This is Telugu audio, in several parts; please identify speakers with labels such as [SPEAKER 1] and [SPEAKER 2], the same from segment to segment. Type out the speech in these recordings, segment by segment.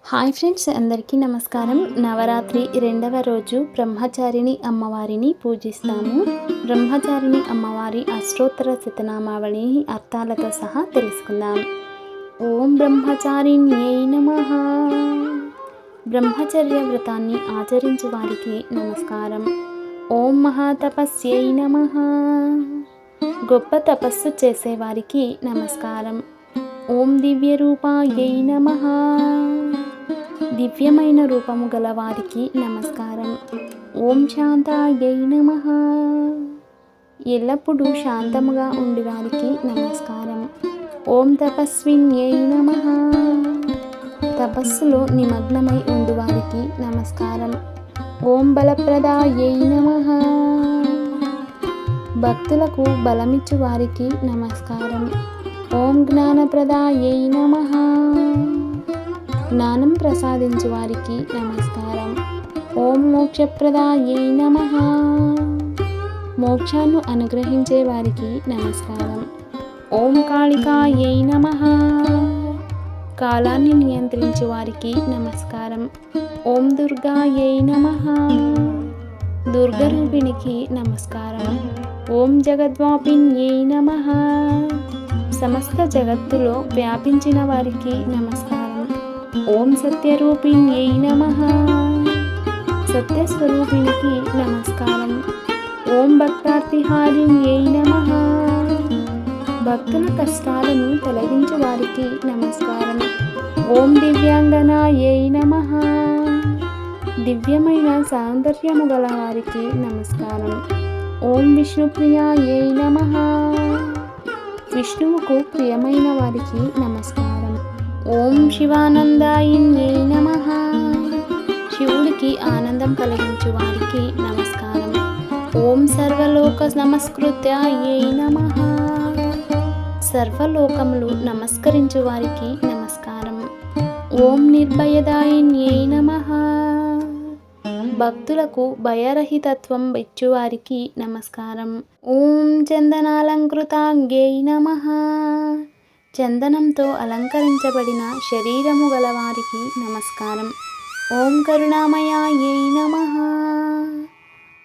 [SPEAKER 1] హాయ్ ఫ్రెండ్స్ అందరికీ నమస్కారం. నవరాత్రి రెండవ రోజు బ్రహ్మచారిణి అమ్మవారిని పూజిస్తాము. బ్రహ్మచారిణి అమ్మవారి అష్టోత్తర శతనామావళి అర్థాలతో సహా తెలుసుకుందాం. ఓం బ్రహ్మచారిణ్యై నమ. బ్రహ్మచర్య వ్రతాన్ని ఆచరించు వారికి నమస్కారం. ఓం మహాతపస్యై నమ. గొప్ప తపస్సు చేసేవారికి నమస్కారం. ఓం దివ్య రూపాయై నమ. దివ్యమైన రూపము గల వారికి నమస్కారం. ఓం శాంతాయై నమ. ఎల్లప్పుడూ శాంతముగా ఉండి వారికి నమస్కారం. ఓం తపస్విన్యై నమ. తపస్సులో నిమగ్నమై ఉండు వారికి నమస్కారం. ఓం బలప్రదాయై నమ. భక్తులకు బలమిచ్చు వారికి నమస్కారం. ఓం జ్ఞానప్రదాయై నమ. జ్ఞానం ప్రసాదించు వారికి నమస్కారం. ఓం మోక్షప్రదాయై నమ. మోక్షాన్ని అనుగ్రహించే వారికి నమస్కారం. ఓం కాళికాయై నమ. కాలాన్ని నియంత్రించే వారికి నమస్కారం. ఓం దుర్గాయై నమ. దుర్గరూపిణికి నమస్కారం. ఓం జగద్వాపిన్యై నమ. సమస్త జగత్తులో వ్యాపించిన వారికి నమస్కారం. ఓం సత్యరూపిణ్యై నమ. సత్యస్వరూపిణికి నమస్కారం. ఓం భక్తార్థిహారిణ్యై నమ. భక్తుల కష్టాలను తొలగించు వారికి నమస్కారం. ఓం దివ్యాంగనాయై నమ. దివ్యమైన సౌందర్యము గల వారికి నమస్కారం. ఓం విష్ణుప్రియాయై నమ. విష్ణువుకు ప్రియమైన వారికి నమస్కారం. ఓం శివానందాయిన్యై నమ. శివుడికి ఆనందం కలిగించు వారికి నమస్కారం. ఓం సర్వలోక నమస్కృత్యాయై నమ. సర్వలోకములు నమస్కరించు వారికి నమస్కారం. ఓం నిర్భయదాయిన్యై నమ. భక్తులకు భయరహితత్వం ఇచ్చువారికి నమస్కారం. ఓం చందనాలంకృతాంగ్యై నమ. చందనంతో అలంకరించబడిన శరీరము గలవారికి నమస్కారం. ఓం కరుణామయాయై నమ.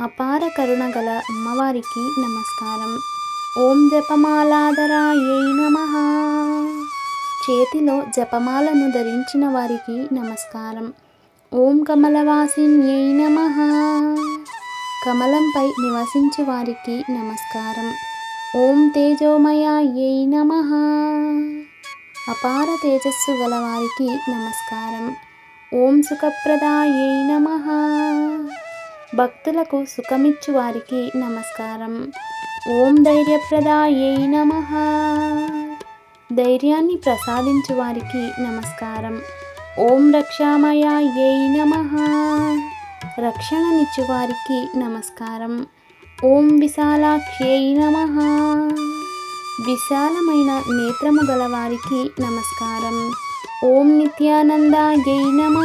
[SPEAKER 1] అపార కరుణ గల అమ్మవారికి నమస్కారం. ఓం జపమాలాధరాయై నమ. చేతిలో జపమాలను ధరించిన వారికి నమస్కారం. ఓం కమలవాసిన్యై నమ. కమలంపై నివసించే వారికి నమస్కారం. ఓం తేజోమయాయై నమ. అపార తేజస్సు గలవారికి నమస్కారం. ఓం సుఖప్రదాయై నమ. భక్తులకు సుఖమిచ్చు వారికి నమస్కారం. ఓం ధైర్యప్రదాయై నమ. ధైర్యాన్ని ప్రసాదించు వారికి నమస్కారం. ఓం రక్షామయాయై నమ. రక్షణనిచ్చు వారికి నమస్కారం. ఓం విశాలాఖ్యై నమ. విశాలమైన నేత్రము గలవారికి నమస్కారం. ఓం నిత్యానందాయై నమ.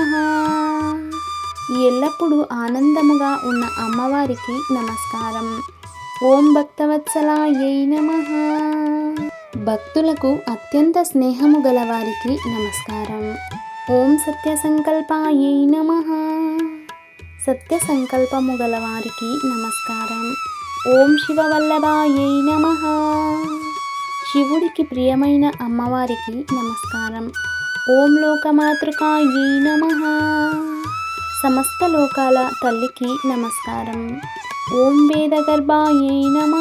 [SPEAKER 1] ఎల్లప్పుడూ ఆనందముగా ఉన్న అమ్మవారికి నమస్కారం. ఓం భక్తవత్సలాయై నమ. భక్తులకు అత్యంత స్నేహము గలవారికి నమస్కారం. ఓం సత్య సంకల్పాయై నమ. సత్య సంకల్పము గలవారికి నమస్కారం. ఓం శివవల్లభాయై నమ. శివుడికి ప్రియమైన అమ్మవారికి నమస్కారం. ఓం లోకమాతృకాయై నమ. సమస్త లోకాల తల్లికి నమస్కారం. ఓం వేదగర్భాయై నమ.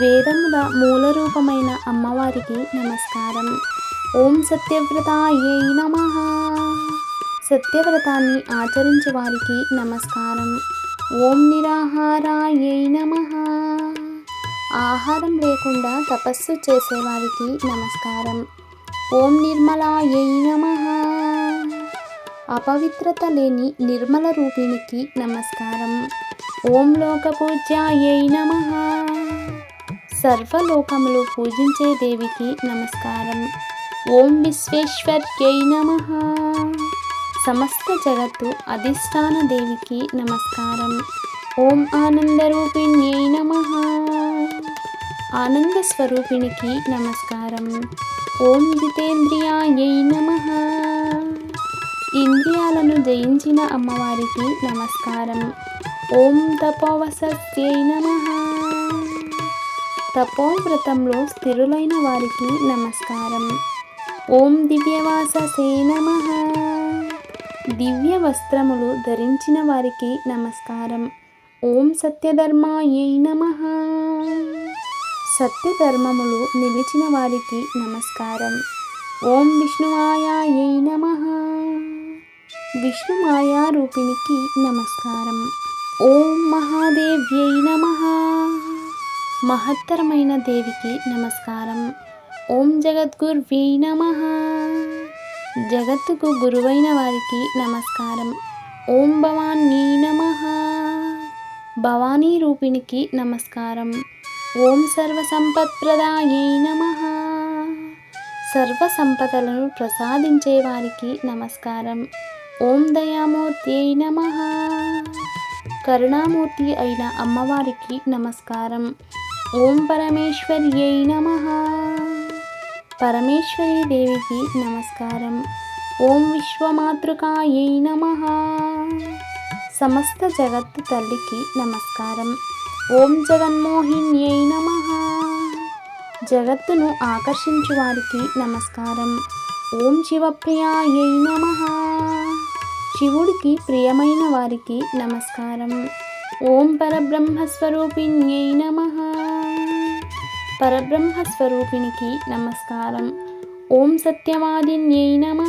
[SPEAKER 1] వేదముల మూల రూపమైన అమ్మవారికి నమస్కారం. ఓం సత్యవ్రతాయై నమ. సత్యవ్రతాన్ని ఆచరించే వారికి నమస్కారం. ఓం నిరాహారాయై నమ. ఆహారం లేకుండా తపస్సు చేసేవారికి నమస్కారం. ఓం నిర్మలాయై నమ. అపవిత్రత లేని నిర్మల రూపిణికి నమస్కారం. ఓం లోకపూజ్యాయై నమ. సర్వలోకములు పూజించే దేవికి నమస్కారం. ఓం విశ్వేశ్వర్యై నమ. సమస్త జగత్తు అధిష్టాన దేవికి నమస్కారం. ఓం ఆనందరూపిణ్యై నమ. ఆనంద స్వరూపిణికి నమస్కారం. ఓం జితేంద్రియాయై నమ. జయించిన అమ్మవారికి నమస్కారం. ఓం తపోవసత్యై నమ. తపోవ్రతంలో స్థిరులైన వారికి నమస్కారం. ఓం దివ్యవాససే నమ. దివ్య వస్త్రములు ధరించిన వారికి నమస్కారం. ఓం సత్యధర్మాయై నమ. సత్యధర్మములు నిలిచిన వారికి నమస్కారం. ఓం విష్ణుమాయాయై నమ. విష్ణుమాయా రూపిణికి నమస్కారం. ఓం మహాదేవ్యై నమ. మహత్తరమైన దేవికి నమస్కారం. ఓం జగద్గుర్వై నమ. జగత్తుకు గురువైన వారికి నమస్కారం. ఓం భవానీ నమ. భవానీ రూపిణికి నమస్కారం. ఓం సర్వసంపత్ప్రదాయై నమ. సర్వ సంపదలను ప్రసాదించే వారికి నమస్కారం. ఓం దయామూర్తి నమ. కరుణామూర్తి అయిన అమ్మవారికి నమస్కారం. ఓం పరమేశ్వర్యై నమ. పరమేశ్వరి దేవికి నమస్కారం. ఓం విశ్వమాతృకాయై నమ. సమస్త జగత్తు తల్లికి నమస్కారం. ఓం జగన్మోహిన్యై నమ. జగత్తును ఆకర్షించు వారికి నమస్కారం. ఓం శివప్రియాయై నమ. శివుడికి ప్రియమైన వారికి నమస్కారం. ఓం పరబ్రహ్మస్వరూపిణ్యై నమ. పరబ్రహ్మ స్వరూపిణికి నమస్కారం. ఓం సత్యమాదిన్యై నమ.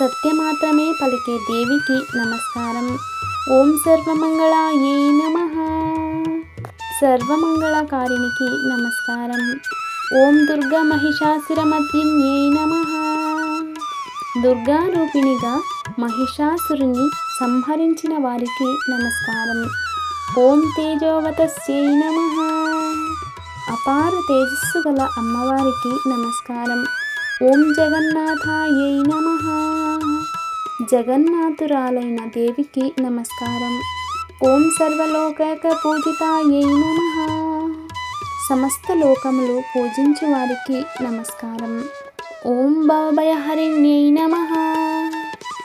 [SPEAKER 1] సత్యమాత్రమే పలికే దేవికి నమస్కారం. ఓం సర్వమంగళాయై నమ. సర్వమంగళకారిణికి నమస్కారం. ఓం దుర్గా మహిషాసురమర్దిన్యై నమ. దుర్గారూపిణిగా మహిషాసురుని సంహరించిన వారికి నమస్కారం. ఓం తేజోవతస్యై నమ. అపార తేజస్సు గల అమ్మవారికి నమస్కారం. ఓం జగన్నాథాయై నమ. జగన్నాథురాలైన దేవికి నమస్కారం. ఓం సర్వలోకైక పూజితాయై నమ. సమస్త లోకములు పూజించు వారికి నమస్కారం. ఓం భవభయహరిణ్యై నమ.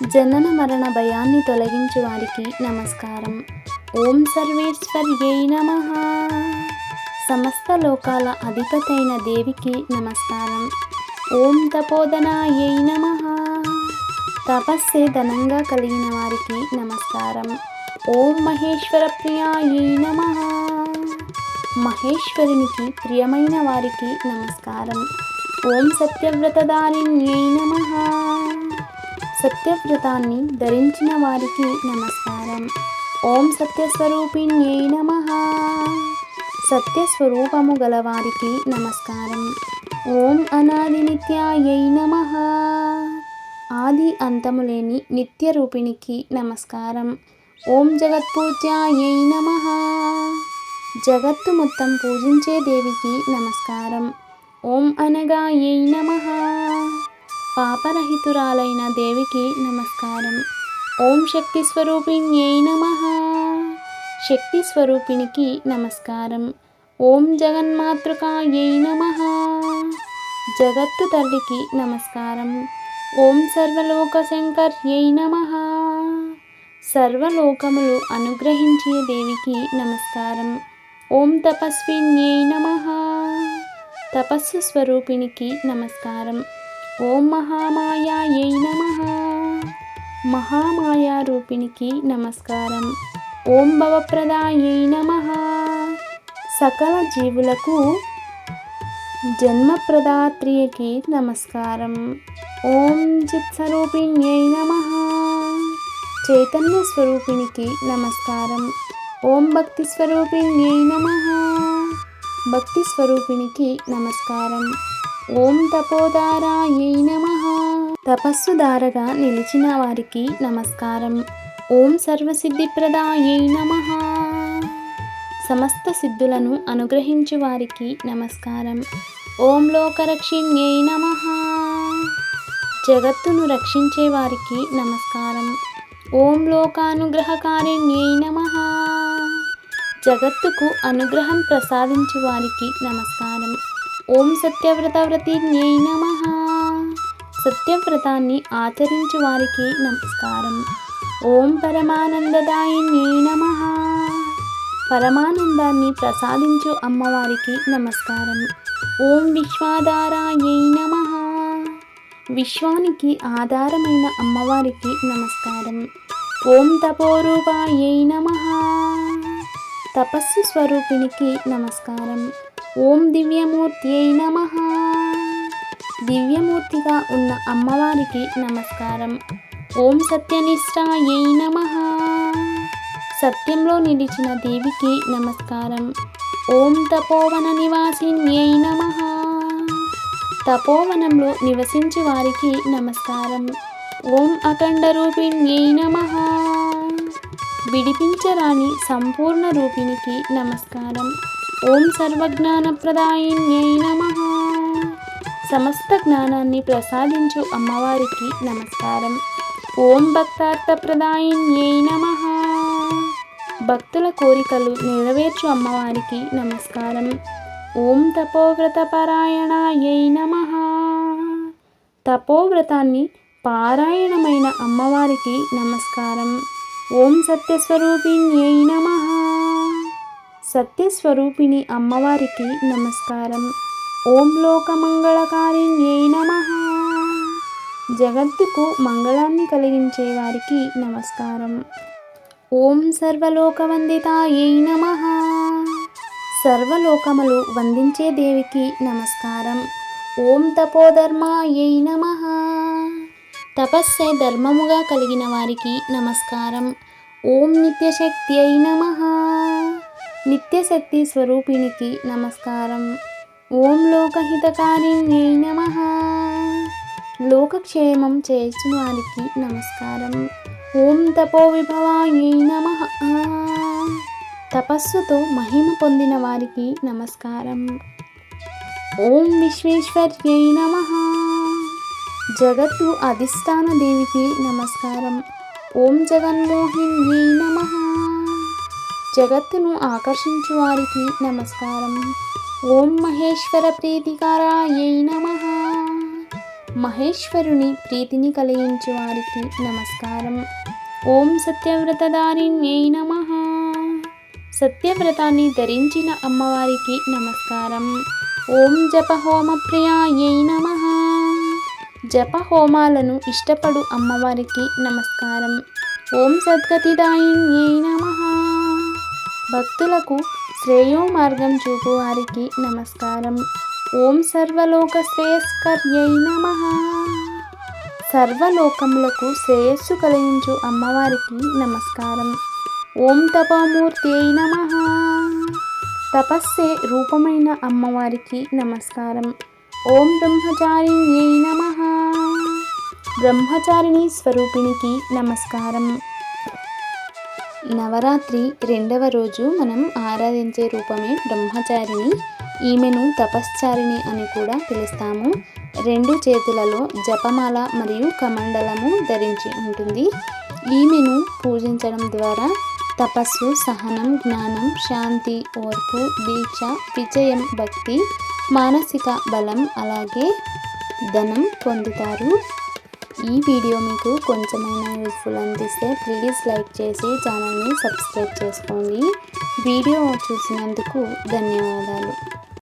[SPEAKER 1] జనన మరణ భయాన్ని తొలగించు వారికి నమస్కారం. ఓం సర్వేశ్వర్యై నమ. సమస్త లోకాల అధిపతైన దేవికి నమస్కారం. ఓం తపోధనాయై నమ. తపస్సే ధనంగా కలిగిన వారికి నమస్కారం. ఓం మహేశ్వర ప్రియాయై నమ. మహేశ్వరునికి ప్రియమైన వారికి నమస్కారం. ఓం సత్యవ్రతదారిణ్యై నమ. సత్యవ్రతాన్ని ధరించిన వారికి నమస్కారం. ఓం సత్యస్వరూపిణ్యై నమ. సత్యస్వరూపము గలవారికి నమస్కారం. ఓం అనాది నిత్యాయై నమ. ఆది అంతము లేని నిత్య రూపిణికి నమస్కారం. ఓం జగత్పూజ్యాయై నమ. జగత్తు మొత్తం పూజించే దేవికి నమస్కారం. ఓం అనగాయై నమ. పాపరహితురాలైన దేవికి నమస్కారం. ఓం శక్తి స్వరూపిణ్యై నమ. శక్తి స్వరూపిణికి నమస్కారం. ఓం జగన్మాతృకాయై నమ. జగత్తు తల్లికి నమస్కారం. ఓం సర్వలోక శంకర్యై నమ. సర్వలోకములు అనుగ్రహించే దేవికి నమస్కారం. ఓం తపస్విన్యై నమ. తపస్సు స్వరూపిణికి నమస్కారం. ఓం మహామాయాయై నమ. మహామాయా రూపిణికి నమస్కారం. ఓం భవప్రదాయై నమ. సకల జీవులకు జన్మప్రదాత్రియకి నమస్కారం. ఓం చిత్స్వరూపిణ్యై నమ. చైతన్య స్వరూపిణికి నమస్కారం. ఓం భక్తి స్వరూపిణ్యై నమ. భక్తి స్వరూపిణికి నమస్కారం. ఓం తపోదారాయై నమ. తపస్సుదారగా నిలిచిన వారికి నమస్కారం. ఓం సర్వసిద్ధిప్రదాయై నమ. సమస్త సిద్ధులను అనుగ్రహించు వారికి నమస్కారం. ఓం లోకరక్షిణ్యై నమ. జగత్తును రక్షించే వారికి నమస్కారం. ఓం లోకానుగ్రహకారిణ్యై నమ. జగత్తుకు అనుగ్రహం ప్రసాదించు వారికి నమస్కారం. ఓం సత్యవ్రత వ్రతిన్యై నమ. సత్యవ్రతాన్ని ఆచరించు వారికి నమస్కారం. ఓం పరమానందదాయిన్యై నమ. పరమానందాన్ని ప్రసాదించు అమ్మవారికి నమస్కారం. ఓం విశ్వాధారాయై నమ. విశ్వానికి ఆధారమైన అమ్మవారికి నమస్కారం. ఓం తపోరూపాయై నమ. తపస్సు స్వరూపిణికి నమస్కారం. ఓం దివ్యమూర్త్యై నమ. దివ్యమూర్తిగా ఉన్న అమ్మవారికి నమస్కారం. ఓం సత్యనిష్టాయై నమ. సత్యంలో నిలిచిన దేవికి నమస్కారం. ఓం తపోవన నివాసిన్యై నమ. తపోవనంలో నివసించే వారికి నమస్కారం. ఓం అఖండ రూపిణ్యై నమ. విడిపించరాని సంపూర్ణ రూపిణికి నమస్కారం. ఓం సర్వజ్ఞానప్రదాయిన్యై నమ. సమస్త జ్ఞానాన్ని ప్రసాదించు అమ్మవారికి నమస్కారం. ఓం భక్తార్థప్రదాయిన్యై నమ. భక్తుల కోరికలు నెరవేర్చు అమ్మవారికి నమస్కారం. ఓం తపోవ్రతపరాయణాయై నమ. తపోవ్రతాన్ని పారాయణమైన అమ్మవారికి నమస్కారం. ఓం సత్యస్వరూపిణ్యై నమ. సత్యస్వరూపిణి అమ్మవారికి నమస్కారం. ఓం లోకమంగళకారిణ్యై నమ. జగత్తుకు మంగళాన్ని కలిగించే వారికి నమస్కారం. ఓం సర్వలోకవందితాయై నమ. సర్వలోకములు వందించే దేవికి నమస్కారం. ఓం తపోధర్మాయై నమ. తపస్సే ధర్మముగా కలిగిన వారికి నమస్కారం. ఓం నిత్యశక్తి అయి నమ. నిత్యశక్తి స్వరూపిణికి నమస్కారం. ఓం లోకహితకారిణ్యై నమ. లోకక్షేమం చేసిన వారికి నమస్కారం. ఓం తపో విభవాయై నమ. తపస్సుతో మహిమ పొందిన వారికి నమస్కారం. ఓం విశ్వేశ్వర్యై నమ. జగత్తు అధిష్టాన దేవికి నమస్కారం. ఓం జగన్మోహిన్యై నమ. జగత్తును ఆకర్షించు వారికి నమస్కారం. ఓం మహేశ్వర ప్రీతికారాయై నమ. మహేశ్వరుని ప్రీతిని కలిగించు వారికి నమస్కారం. ఓం సత్యవ్రతదారిణ్యై నమ. సత్యవ్రతాన్ని ధరించిన అమ్మవారికి నమస్కారం. ఓం జపహోమ ప్రియాయై నమ. జపహోమాలను ఇష్టపడు అమ్మవారికి నమస్కారం. ఓం సద్గతిదాయిన్యై నమ. భక్తులకు శ్రేయో మార్గం చూపు వారికి నమస్కారం. ఓం సర్వలోక శ్రేయస్కర్యై నమ. సర్వలోకములకు శ్రేయస్సు కలిగించు అమ్మవారికి నమస్కారం. ఓం తపమూర్తి నమ. తపస్సే రూపమైన అమ్మవారికి నమస్కారం. ఓం బ్రహ్మచారిణ్యై నమ. బ్రహ్మచారిణి స్వరూపిణికి నమస్కారం. నవరాత్రి రెండవ రోజు మనం ఆరాధించే రూపమే బ్రహ్మచారిణి. ఈమెను తపశ్చారిణి అని కూడా పిలుస్తాము. రెండు చేతులలో జపమాల మరియు కమండలము ధరించి ఉంటుంది. ఈమెను పూజించడం ద్వారా తపస్సు సహనం జ్ఞానం శాంతి ఓర్పు దీక్ష విజయం భక్తి మానసిక బలం అలాగే ధనం పొందుతారు. ఈ వీడియో మీకు కొంచెమైనా యూస్ఫుల్ అనిపిస్తే ప్లీజ్ లైక్ చేసి ఛానల్ని సబ్స్క్రైబ్ చేసుకోండి. వీడియో చూసినందుకు ధన్యవాదాలు.